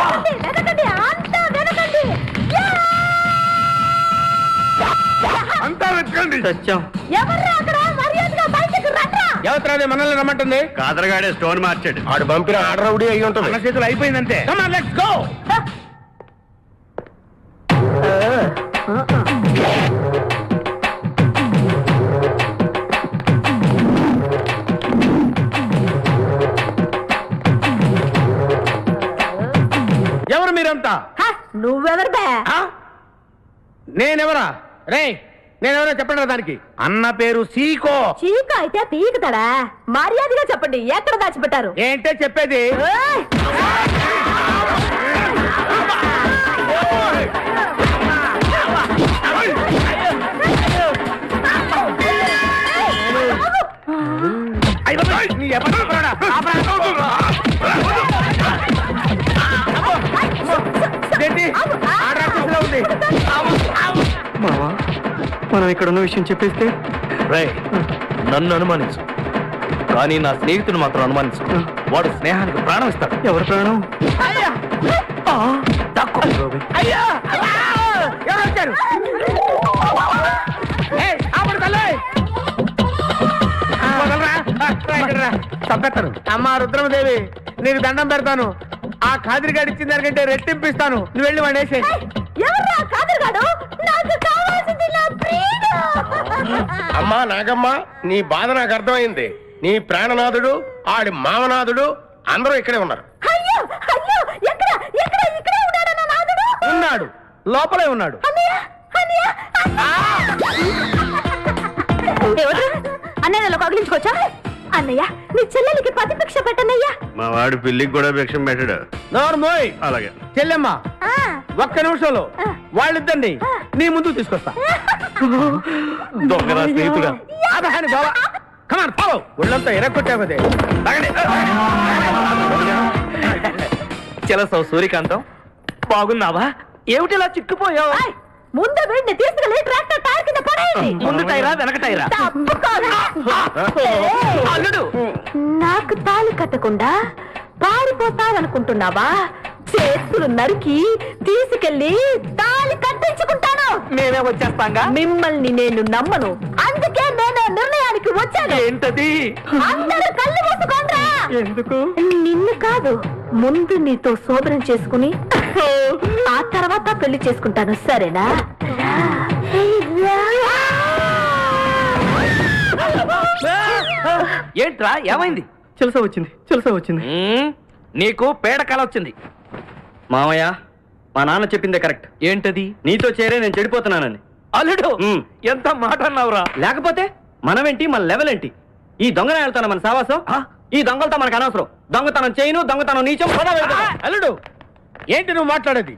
అంతా వెనకండి. యా! అంతా వెతకండి సత్యం. ఎవర్రా అక్కడ? మర్యాదగా బయటకు రండ్రా ఎవరిది మనల్ని రమ్మంటుంది? కాదరగాడే స్టోన్ మార్చాడు. ఆడు పంపిన ఆర్డర్ రౌడీ అయి ఉంటుంది. మన చేతులు అయిపోయిందంటే లెట్స్ గో ఎవరు మీరంతా? హ, నువ్వెవరు బే? నేనెవరా? రే నేనెవరో చెప్పండి దానికి. అన్న పేరు సీకో. చీక అయితే పీకుతాడా? మర్యాదగా చెప్పండి ఎక్కడ దాచిపెట్టారు? ఏంటే చెప్పేది? మావా మనం ఇక్కడ ఉన్న విషయం చెప్పేస్తే? రే నన్ను అనుమానించు. కానీ నా స్నేహితుడు మాత్రం అనుమానించు. వాడు స్నేహానికి ప్రాణం ఇస్తాడు. ఎవరి ప్రాణం? అయ్యో! అబ్బా! ఎవరు వచ్చారు? రా. చంపేస్తాను అమ్మా రుద్రమదేవి నీకు దండం పెడతాను. ఆ ఖాదిరిగాడు ఇచ్చిన దానికంటే రెట్టింపు ఇస్తాను. నువ్వు వెళ్ళి వాడు వేసేయ్. ఏయ్! ఎవర్రా కాదరుగాడు? నాకు కావాల్సింది నా ప్రియుడు. అమ్మా నాగమ్మ నీ బాధ నాకు అర్థమైంది. నీ ప్రాణనాథుడు ఆడి మామనాథుడు అందరూ ఇక్కడే ఉన్నారు. అయ్యో అయ్యో ఎక్కడ ఎక్కడ ఇక్కడే ఉన్నాడా నా నాదుడు ఉన్నాడు. లోపలే ఉన్నాడు. అన్నయ్య అన్నయ్య అన్నయ్యలో కగిలించుకోవచ్చా అన్నయ్య నీ చెల్లెలికి ప్రతిభిక్ష పెట్టన్నయ్యా మా వాడు పిల్లికి కూడా భిక్షం పెట్టాడు. నోరు మోయ్. అలాగే. చెల్లెమ్మ ఆ, ఒక్క నిమిషంలో వాళ్ళిద్దరిని నీ ముందు తీసుకొస్తా. దొంగరా స్నేహితుడా. అదహాని బావా. కమాన్ ఫాలో ఒళ్ళంతా ఎరగొట్టావు అదే చెలసవు సూర్యకాంతం బాగున్నావా? ఏమిటిలా చిక్కుపోయావు? ఏయ్, ముందు వీడిని తీసుకెళ్ళి ట్రాక్టర్ టైర్ కింద పడేయండి. ముందు టైరా వెనక టైరా తప్పుకోరా. అల్లుడు! నాకు తాళి కట్టకుండా పారిపోతావనుకుంటున్నావా? చేతులు నరికి తీసుకెళ్ళి తాళి కట్టించుకుంటాను. మేమే వచ్చేస్తాంగా? మిమ్మల్ని నేను నమ్మను. అందుకే నేను నిర్ణయానికి వచ్చాను. ఏంటది? అందరూ కళ్ళు మూసుకోండ్రా. ఎందుకు? నిన్ను కాదు ముందు నీతో శోభనం చేసుకుని ఆ తర్వాత పెళ్ళి చేసుకుంటాను సరేనా? ఏంట్రా ఏమైంది? చిలస వచ్చింది చిలస వచ్చింది. నీకు పేడ కల వచ్చింది. మామయ్య మా నాన్న చెప్పిందే కరెక్ట్. ఏంటది? నీతో చేరే నేను చెడిపోతున్నానని. అల్లుడు. ఎంత మాట అన్నావురా? లేకపోతే మనమేంటి మన లెవెల్ ఏంటి ఈ దొంగన వెళ్తాను మన సావాసం? ఆ? ఈ దొంగలతో మనకు అనవసరం. దొంగతనం చేయను దొంగతనం నీచం అల్లుడు ఏంటి నువ్వు మాట్లాడేది?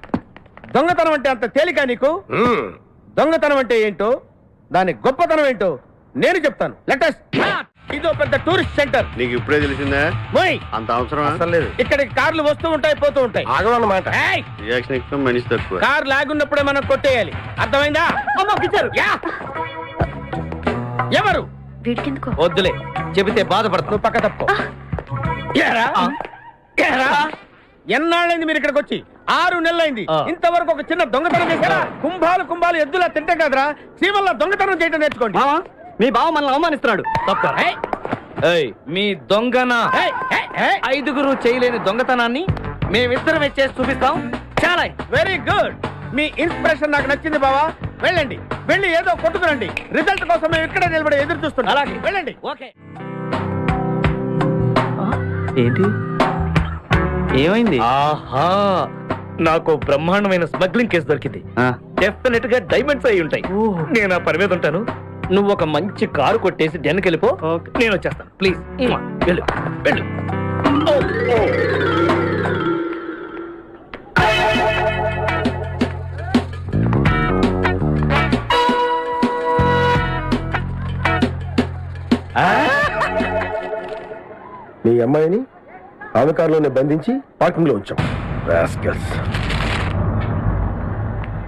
దొంగతనం అంటే అంత తేలిక నీకు. దొంగతనం అంటే ఏంటో? దాని గొప్పతనం ఏంటో నేను చెప్తాను. లెటస్ ఇదో పెద్ద టూరిస్ట్ సెంటర్ నీకు ఇప్పుడే తెలిసిందా? మోయ్. అంత అవసరం లేదు. ఇక్కడికి కార్లు వస్తూ ఉంటాయి పోతూ ఉంటాయి. ఆగమన్నమాట ఏయ్! రియాక్షన్ ఎక్కువ మనిషి తక్కువ. కార్ లాగున్నప్పుడే మనం కొట్టేయాలి. అర్థమైందా? యా! ఎవరు? వద్దులే. చెబితే బాధపడుతు పక్క తప్పు ఏరా? ఏరా? ఎన్నాళ్ళైంది మీరు ఇక్కడికి వచ్చి? ఆరు నెలలైంది. ఇంతవరకు ఒక చిన్న దొంగతనం చేశారా? కుంభాలు కుంభాలు ఎద్దులా తింటే కదరా. సీమల్లో దొంగతనం చేయడం నేర్చుకోండి. మీ బావ మనల్ని అవమానిస్తున్నాడు. తప్ప మీ దొంగన! ఐదుగురు చేయలేని దొంగతనాన్ని మేమిద్దరం చేసి చూపిస్తాం. చాలా వెరీ గుడ్ మీ ఇన్స్పిరేషన్ నాకు నచ్చింది బావా. వెళ్ళండి. వెళ్ళి ఏదో కొట్టుకురండి. రిజల్ట్ కోసం మేము ఇక్కడే నిలబడి ఎదురు చూస్తున్నాం అలాగే. వెళ్ళండి. ఓకే. ఏంటి? ఏమైంది? ఆహా నాకు బ్రహ్మాండమైన స్మగ్లింగ్ కేసు దొరికింది. డెఫినెట్గా డైమండ్స్ అయి ఉంటాయి. నేను ఆ పని మీద ఉంటాను. నువ్వు ఒక మంచి కారు కొట్టేసి డెన్కి వెళ్ళిపో. నేను వచ్చేస్తాను. ప్లీజ్ వెళ్ళు వెళ్ళు. మీ అమ్మాయిని? ఆమె కారులోనే బంధించి పార్కింగ్లో ఉంచాం.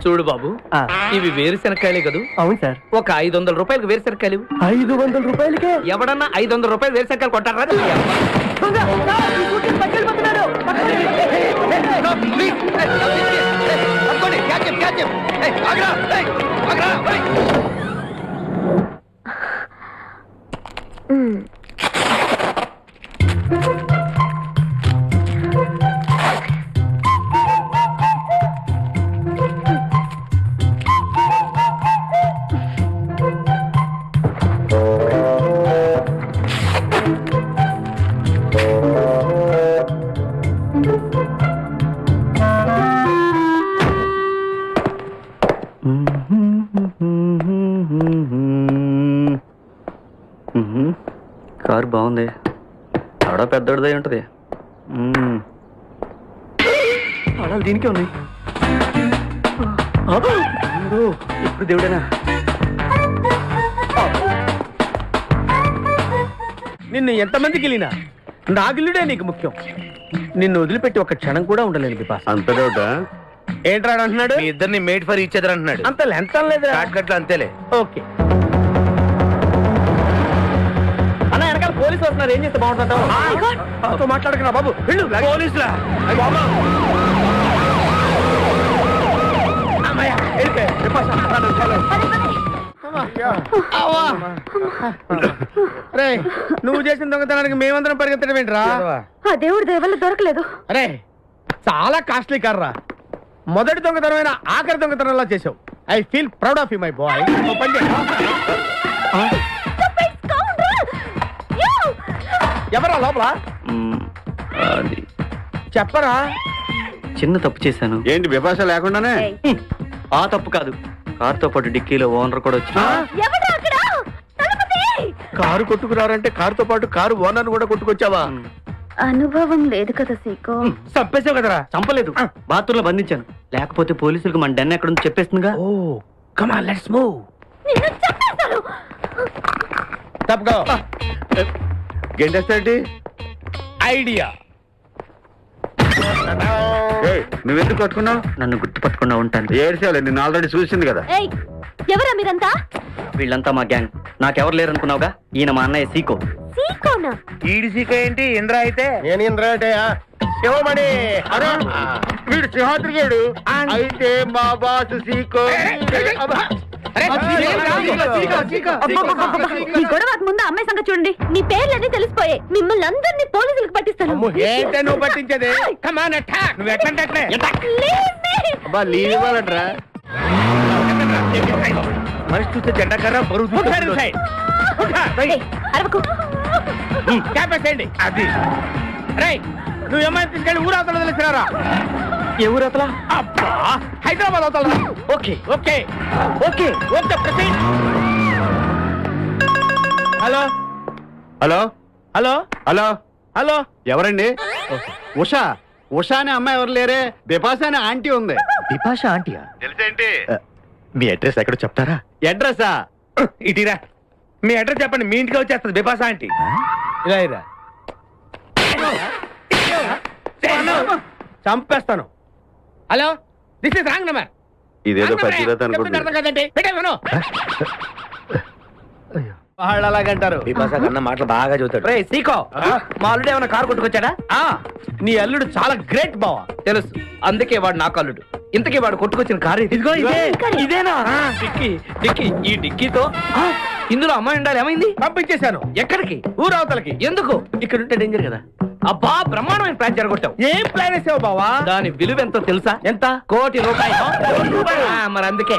చూడు బాబు ఆ. ఇవి వేరుశనక్కాయలే కదూ? అవును సార్. ఒక ఐదు వందల రూపాయలకు వేరుశనక్కాయలు. ఐదు వందల రూపాయలకే? ఎవడన్నా ఐదు వందల రూపాయలు వేరుశనక్కాయలు కొట్టారా ఉమ్. బాగుంది. ఆడ పెద్దోడిదై ఉంటది. దీనికే ఉన్నాయి ఇప్పుడు దేవుడేనా. నిన్ను ఎంతమందికి వెళ్ళినా నా గిల్లుడే నీకు ముఖ్యం. నిన్ను వదిలిపెట్టి ఒక క్షణం కూడా ఉండలేను బిపాస. అంత డౌటా? ఏంట్రా వాడు అంటున్నాడు? మీ ఇద్దరిని మేడ్ ఫర్ ఈచ్ అదర్ అంటున్నాడు. అంత లెంత లేదు షార్ట్ అంతేలే. ఓకే. పోలీసు వస్తున్నారు. ఏం చేస్తే బాగుంటుంటావు నాతో మాట్లాడుకున్నా బాబు. వెళ్ళు పోలీసులా? రే నువ్వు చేసిన దొంగతనానికి మేమందరం పరిగెత్తడం ఏంట్రా? ఆ దేవుడి దయ వల్ల దొరకలేదు. అరే చాలా కాస్ట్లీ కార్రా మొదటి దొంగతనమైన ఆఖరి దొంగతనంలా చేసావు I feel proud of you my boy ఎవరా లోపల. అది చెప్పరా? చిన్న తప్పు చేశాను. ఏంటి విపాస లేకుండానే? హ్మ్. ఆ తప్పు కాదు. కారుతో పాటు డిక్కీలో ఓనర్ కూడా వచ్చి ఎవడు అక్కడ? తలుపు తీయ్. కారు కొట్టుకురారంటే కారుతో పాటు కారు ఓనర్ కూడా కొట్టుకొచ్చావా? అనుభవం లేదు కదా సీకో. చంపేసావు కదరా? చంపలేదు. బాత్రూంలో బంధించాను. లేకపోతే పోలీసులకు మన డెన్ ఎక్కడ ఉందో చెప్పేస్తుందిగా? ఓ కమా లెట్స్ మూవ్ నిన్ను చంపేస్తాను. తప్పుకో. గెంటేస్తాంటి ఐడియా. నువ్వెందుకు కట్టుకున్నావు నన్ను గుర్తుపట్టకుండా ఉంటాను. ఏడ్చావులే నిన్ను ఆల్రెడీ చూసింది కదా. ఏయ్ ఎవరా మీరంతా? వీళ్ళంతా మా గ్యాంగ్. నాకెవరు లేరనుకున్నావుగా? ఈయన మా అన్నయ్య సీకో. సీకోనా? ఈడిసిక ఏంటి? ఇంద్ర అయితే? నేను ఇంద్ర అంటే శివమణి. వీడు సింహాద్రిగాడు అయితే మా బాస్ సీకో. గొడవకు ముందు అమ్మాయి సంగతి చూడండి. మీ పేర్లన్నీ తెలిసిపోయాయి. మిమ్మల్ని అందరినీ పోలీసులకు పట్టిస్తాను. ఏంటే నువ్వు పట్టించేది? కమాన్ అటాక్ నువ్వు ఎట్లంటే అట్లే. అబ్బా లీవ్ ఇవ్వాలంటరా. మనిషి చూస్తే బరువు చూస్తే అరవకు. అది. రేయ్ నువ్వు అమ్మాయిని తీసుకెళ్ళి ఊరవతల తెలిసినారా ఏ ఊరు అతలా అబ్బా హైదరాబాద్ అవతల okay okay okay okay proceed hello? Hello? Hello? Hello? Hello? ఎవరండి? ఉషా ఉషా అనే అమ్మాయి ఎవరు లేరే? బిపాస అనే ఆంటీ ఉంది. బిపాష ఆంటీయా? తెలుసేంటి? మీ అడ్రస్ ఎక్కడ చెప్తారా? అడ్రస్సా ఇటీరా మీ అడ్రస్ చెప్పండి మీ ఇంటికి వచ్చేస్తుంది బిపాస ఆంటీ. ఇలా ఇరా. చంపేస్తాను. Hello this is wrong number ఇదేదో పచ్చిరత అనుకుంటున్నా. కదండి. పెట్టేవను వాళ్ళు అలాగంటారు. కన్నా మాటలు బాగా చదువుతాడు రే సీకో. మా అల్లుడు ఏమైనా కారు కొట్టుకొచ్చాడా? ఆ నీ అల్లుడు చాలా గ్రేట్ బావా. తెలుసు. అందుకే వాడు నా కల్లుడు ఇంతకీ వాడు కొట్టుకొచ్చిన కారు ఇది. ఇదిగో ఇదే ఇదేనా? డిక్కీ డిక్కీ ఈ డిక్కీతో. ఆ, ఇందులో అమ్మాయి ఉండాలి. ఏమైంది? పంపించేశాను. ఎక్కడికి? ఊరవతలకి ఎందుకు? ఇక్కడ ఉంటే డేంజర్ కదా. అబ్బా బ్రహ్మాండమైన ప్లాన్ జరగొట్టావు. ఏం ప్లాన్ వేసావు బావా? దాని విలువ ఎంతో? తెలుసా ఎంత కోటి రూపాయలు. ఆ, మరి అందుకే.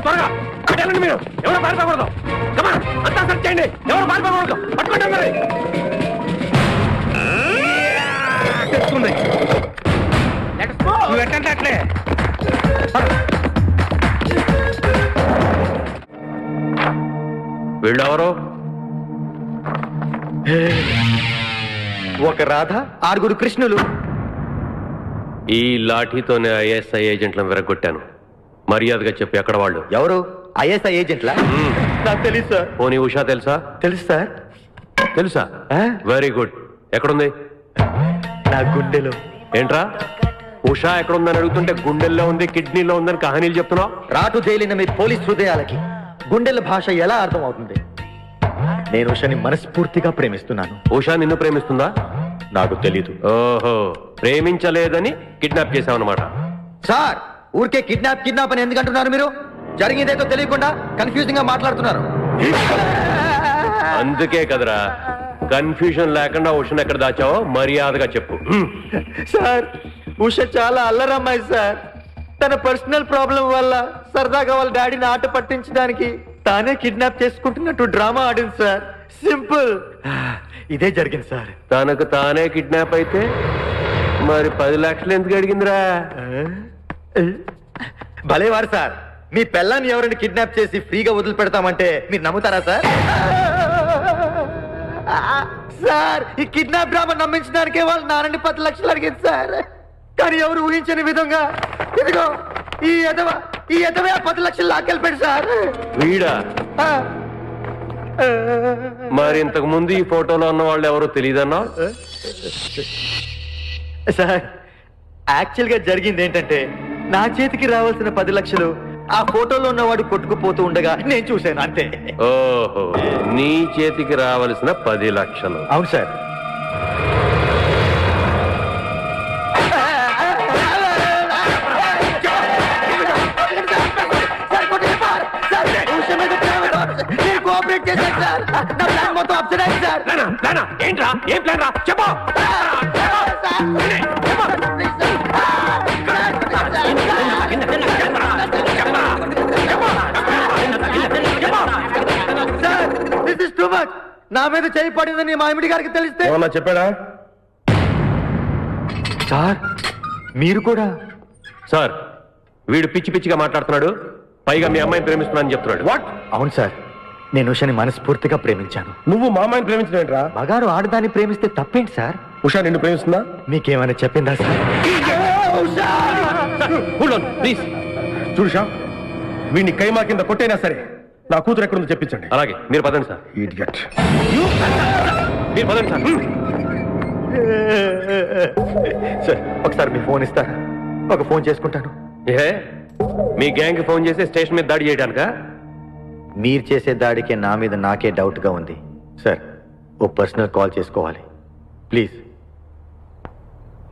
త్వరగా అటెండి మీరు. ఎవరు పారిపోకూడదు. కమా అంతా సెర్చ్ చేయండి. ఎవరు పారిపోకూడదు. పట్టుకోండి. తెచ్చుకుంది. నువ్వు ఎట్టంటే అట్లే. వీళ్ళెవరు? ఒక రాధ ఆరుగురు కృష్ణులు. ఈ లాఠీతోనే ఐఎస్ఐ ఏజెంట్లను విరగొట్టాను. మర్యాదగా చెప్పి ఎక్కడ వాళ్ళు? ఎవరు? ఐఎస్ఐ ఏజెంట్లా. నాకు తెలుసు సార్. పోనీ ఉషా తెలుసా? తెలుసు సార్. తెలుసా? Very good. ఎక్కడుంది? నా గుండెలో. ఏంట్రా? ఉషా ఎక్కడ ఉందని అడుగుతుంటే గుండెల్లో ఉంది కిడ్నీలో ఉందని కహానీలు చెప్తున్నావు? రాటు తేలిన మీ పోలీస్ హృదయాలకి గుండెల భాష ఎలా అర్థం అవుతుంది నేను ఉషని మనస్ఫూర్తిగా ప్రేమిస్తున్నాను. ఉషా నిన్ను ప్రేమిస్తుందా? నాకు తెలీదు. ఓహో ప్రేమించలేదని కిడ్నాప్ చేసావన్నమాట సార్! ఊరికే కిడ్నాప్ కిడ్నాప్ అని ఎందుకు అంటున్నారు మీరు? జరిగిందేదో తెలియకుండా కన్ఫ్యూజింగ్గా మాట్లాడుతున్నారు. అందుకే కదరా. కన్ఫ్యూజన్ లేకుండా ఉషను ఎక్కడ దాచావో మర్యాదగా చెప్పు. సార్ ఉష చాలా అల్లరమ్మాయి సార్. తన పర్సనల్ ప్రాబ్లం వల్ల సరదాగా వాళ్ళ డాడీని ఆట పట్టించడానికి తానే కిడ్నాప్ చేసుకుంటున్నట్టు డ్రామా ఆడింది సార్. సింపుల్. ఇదే జరిగింది సార్. తనకు తానే కిడ్నాప్ అయితే మరి పది లక్షలు ఎందుకు అడిగిందిరా? భలేవారు సార్. మీ పెళ్ళాన్ని ఎవరిని కిడ్నాప్ చేసి ఫ్రీగా వదిలిపెడతామంటే మీరు నమ్ముతారా సార్? సార్ ఈ కిడ్నాప్ డ్రామా నమ్మించడానికే వాళ్ళు నాన్నని పది లక్షలు అడిగింది సార్. కానీ ఎవరు ఊహించని విధంగా ఇదిగో ఈ ఎదవ ఈ ఎదవే పది లక్షలు లాక్కెళ్ళిపోయాడు సార్. వీడా. మరి ఇంతకు ముందు ఈ ఫోటోలో ఉన్న వాళ్ళు ఎవరో తెలియదన్నా సార్ యాక్చువల్గా జరిగింది ఏంటంటే నా చేతికి రావాల్సిన పది లక్షలు ఆ ఫోటోలో ఉన్నవాడు కొట్టుకుపోతూ ఉండగా నేను చూశాను అంతే ఓహో నీ చేతికి రావలసిన పది లక్షలు అవును సార్ ఏంట్రా ఏం ప్లాన్ రా చెప్పు నా మీద చేయి పడిందని మా ఎమిడి గారికి తెలిస్తే? ఏమన్నా చెప్పాడా? సార్ మీరు కూడా? సార్ వీడు పిచ్చి పిచ్చిగా మాట్లాడుతున్నాడు పైగా మీ అమ్మాయిని ప్రేమిస్తున్నానని చెప్తున్నాడు. వాట్ అవును సార్ నేను ఉషని మనస్ఫూర్తిగా ప్రేమించాను. నువ్వు మా అమ్మాయిని ప్రేమించలేంట్రా మగారు ఆడదాన్ని ప్రేమిస్తే తప్పేంటి సార్? ఉషా నిన్ను ప్రేమిస్తుందా? మీకేమైనా చెప్పిందా సార్? ప్లీజ్ చూడుషా వీడిని కైమా కింద కొట్టైనా సరే నా కూతురు ఎక్కడుందో చెప్పించండి. అలాగే. మీరు పదండి సార్. ఇడియట్ మీరు పదండి సార్. సార్ ఒకసారి మీ ఫోన్ ఇస్తారా ఒక ఫోన్ చేసుకుంటాను. ఏ? మీ గ్యాంగ్ ఫోన్ చేసి స్టేషన్ మీద దాడి చేయడానికా? మీరు చేసే దాడికి నా మీద నాకే డౌట్గా ఉంది. సార్ ఓ పర్సనల్ కాల్ చేసుకోవాలి. ప్లీజ్.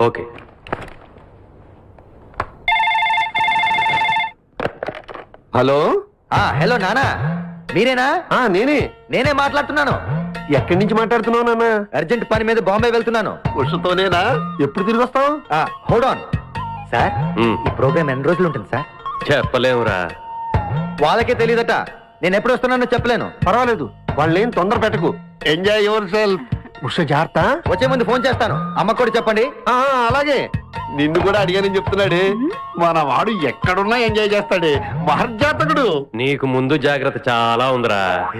ఓకే. హలో? హలో నానా. మీరేనా? ఆ నేనే. నేనే మాట్లాడుతున్నాను. ఎక్కడి నుంచి మాట్లాడుతున్నావు నాన్న? అర్జెంట్ పని మీద బాంబే వెళ్తున్నాను. ఉషతోనేనా ఎప్పుడు తిరిగి వస్తావు? Hold on sir. ఈ ప్రోగ్రామ్ ఎన్ని రోజులు ఉంటుంది సార్? చెప్పలేమురా వాళ్ళకే తెలియదట నేను ఎప్పుడు వస్తున్నానో చెప్పలేను. పర్వాలేదు. వాళ్ళేం తొందర పెట్టకు. ఎంజాయ్ యువర్ సెల్ఫ్ ఉష జాగ్రత్త. వచ్చే ముందు ఫోన్ చేస్తాను. అమ్మకు కూడా చెప్పండి. ఆ, అలాగే. నిన్ను కూడా అడిగానని చెప్తున్నాడే. మన వాడు ఎక్కడున్నా ఎంజాయ్ చేస్తాడే. మహర్జాతకుడు. నీకు ముందు జాగ్రత్త చాలా ఉందిరా.